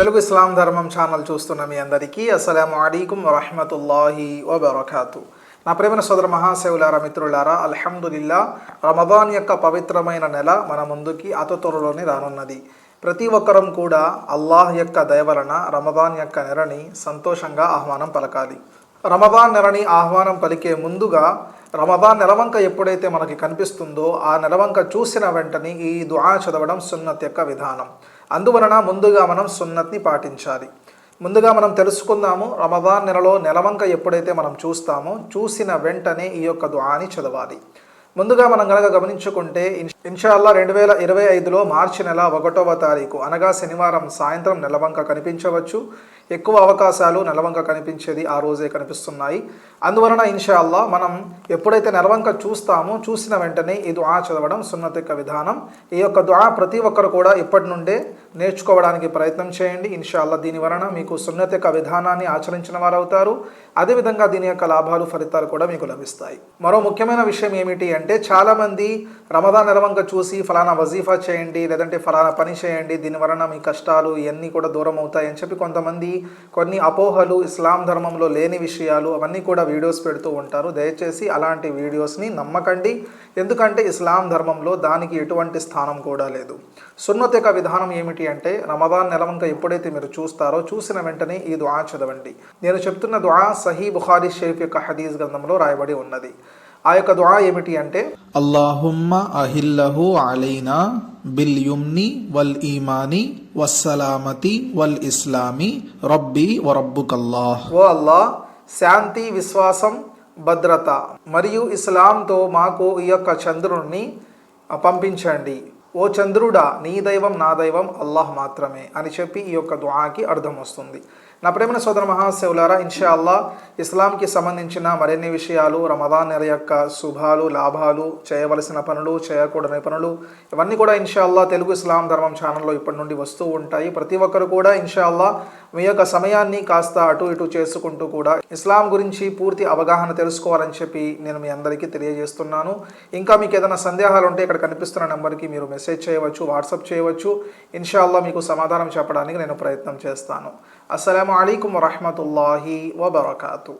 తెలుగు ఇస్లాం ధర్మం ఛానల్ చూస్తున్న మీ అందరికీ అస్సలం అలీకుం వరహమతుల్లాహి వబర్కాతు. నా ప్రేమ సోదర మహాశివులారా మిత్రులారా అల్హమ్దుల్లా రమదాన్ యొక్క పవిత్రమైన నెల మన ముందుకి అత త్వరలోనే రానున్నది. ప్రతి ఒక్కరం కూడా అల్లాహ్ యొక్క దయవలన రమదాన్ యొక్క నెలని సంతోషంగా ఆహ్వానం పలకాలి. రమదాన్ నెలని ఆహ్వానం పలికే ముందుగా రమదాన్ నెలవంక ఎప్పుడైతే మనకి కనిపిస్తుందో ఆ నెలవంక చూసిన వెంటనే ఈ దుఆ చదవడం సున్నత్ యొక్క విధానం. అందువలన ముందుగా మనం సున్నత్ని పాటించాలి. ముందుగా మనం తెలుసుకుందాము రమదాన్ నెలలో నెలవంక ఎప్పుడైతే మనం చూస్తామో చూసిన వెంటనే ఈ యొక్క దుఆని చదవాలి. ముందుగా మనం గనక గమనించుకుంటే ఇన్షాల్లా రెండు వేల ఇరవై ఐదులో మార్చి నెల ఒకటవ తారీఖు అనగా శనివారం సాయంత్రం నెలవంక కనిపించవచ్చు. ఎక్కువ అవకాశాలు నెలవంక కనిపించేది ఆ రోజే కనిపిస్తున్నాయి. అందువలన ఇన్షాల్లా మనం ఎప్పుడైతే నెలవంక చూస్తామో చూసిన వెంటనే ఈ దుఆ చదవడం సున్నతిక విధానం. ఈ యొక్క దుఆ ప్రతి ఒక్కరు కూడా ఇప్పటి నుండే నేర్చుకోవడానికి ప్రయత్నం చేయండి. ఇన్షాల్లా దీని వలన మీకు సున్నత యొక్క విధానాన్ని ఆచరించిన వారు అవుతారు అదేవిధంగా దీని యొక్క లాభాలు ఫలితాలు కూడా మీకు లభిస్తాయి. మరో ముఖ్యమైన విషయం ఏమిటి అంటే చాలామంది రమదాన్ నెలవంక చూసి ఫలానా వజీఫా చేయండి లేదంటే ఫలానా పని చేయండి దీని వలన మీ కష్టాలు ఇవన్నీ కూడా దూరం అవుతాయని చెప్పి కొంతమంది కొన్ని అపోహలు ఇస్లాం ధర్మంలో లేని విషయాలు అవన్నీ కూడా వీడియోస్ పెడుతూ ఉంటారు. దయచేసి అలాంటి వీడియోస్ని నమ్మకండి. ఎందుకంటే ఇస్లాం ధర్మంలో దానికి ఎటువంటి స్థానం కూడా లేదు. సున్నత యొక్క విధానం ఏమిటి ఏంటి అంటే రమదాన్ నెల కనుక ఎప్పుడైతే మీరు చూస్తారో చూసిన వెంటనే ఈ దుఆ చదవండి. నేను చెప్తున్న దుఆ సహీ బుఖారీ షేఫ్ యొక్క హదీజ్ గ్రంథంలో రాయబడి ఉన్నది. ఆ యొక్క దుఆ ఏమిటి అంటే అల్లాహుమ్మ అహిల్లహు అలైనా బిల్ యుమ్ని వల్ ఈమాని వస్సలామతి వల్ ఇస్లామి రబ్బీ వరబ్బుకల్లాహ్. ఓ అల్లాహ్ శాంతి విశ్వాసం భద్రత మరియు ఇస్లాంతో మాకు ఈ యొక్క చంద్రుణ్ణి పంపించండి. ఓ చంద్రుడా నీ దైవం నా దైవం అల్లాహ్ మాత్రమే అని చెప్పి ఈ యొక్క దుఆకి అర్థం వస్తుంది. నా ప్రేమ సోదర మహాశివులారా ఇన్షా అల్లా ఇస్లాంకి సంబంధించిన మరిన్ని విషయాలు రమదాన్ నెల యొక్క శుభాలు లాభాలు చేయవలసిన పనులు చేయకూడని పనులు ఇవన్నీ కూడా ఇన్షా అల్లా తెలుగు ఇస్లాం ధర్మం ఛానల్లో ఇప్పటి నుండి వస్తూ ఉంటాయి. ప్రతి ఒక్కరు కూడా ఇన్షా అల్లా మీ యొక్క సమయాన్ని కాస్త అటు ఇటు చేసుకుంటూ కూడా ఇస్లాం గురించి పూర్తి అవగాహన తెలుసుకోవాలని చెప్పి నేను మీ అందరికీ తెలియజేస్తున్నాను. ఇంకా మీకు ఏదైనా సందేహాలు ఉంటే ఇక్కడ కనిపిస్తున్న నెంబర్కి మీరు మెసేజ్ చేయవచ్చు వాట్సాప్ చేయవచ్చు. ఇన్షాల్లో మీకు సమాధానం చెప్పడానికి నేను ప్రయత్నం చేస్తాను. అస్సలం అయికం వరహమతుల్లాహి వబర్కాతు.